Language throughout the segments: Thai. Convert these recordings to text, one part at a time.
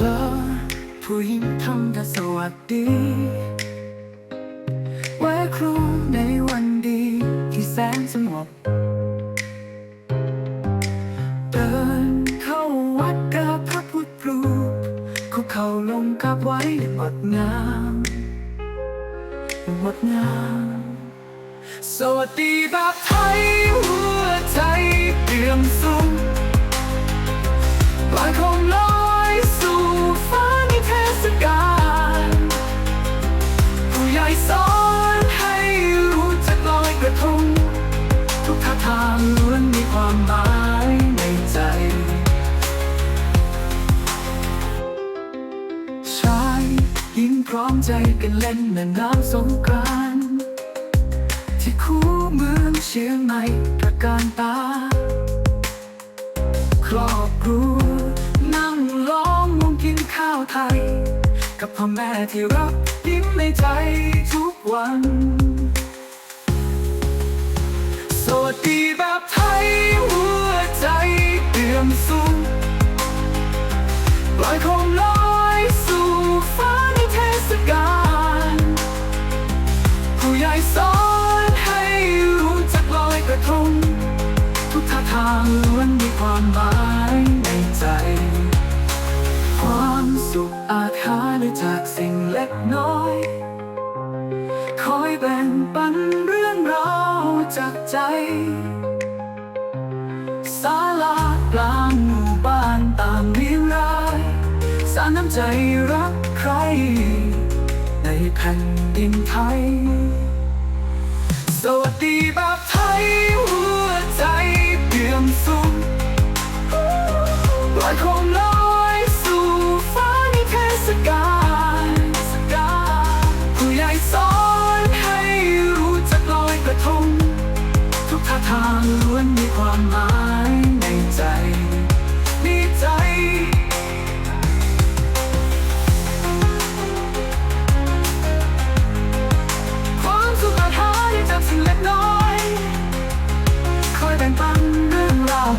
เจอผู้หญิงทำกันสวัสดี ไว้ครูในวันดีที่แสนสงบเดินเข้าวัดกับพระพุทธรูปคุกเข่าลงกับไว้งดงามงดงามสวัสดีแบบไทย ร้อมใจกันเล่นแม่น้ำสงกรานต์ที่คู่เมืองเชียงใหม่ตระการตา ครอบครัวนั่งล้อมวงกินข้าวไทย กับพ่อแม่ที่รักยิ้มในใจทุกวัน สวัสดีแบบไทยหัวใจเตรียมสูงปล่อยคมาทางล้วนมีความหมายในใจ ความสุขอาจหาได้จากสิ่งเล็กน้อย คอยแบ่งปันเรื่องราวจากใจศาลากลางหมู่บ้านต่ามเรียงรายสารน้ำใจรักใคร ในแผ่นดินไทย สวัสดีแบบไทย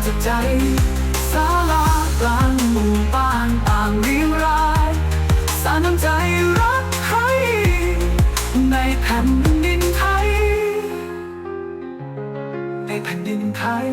จากใจสาลากลางหมู่บ้านต่างเรียงรายสารน้ำใจรักใคร ในแผ่นดินไทย ในแผ่นดินไทย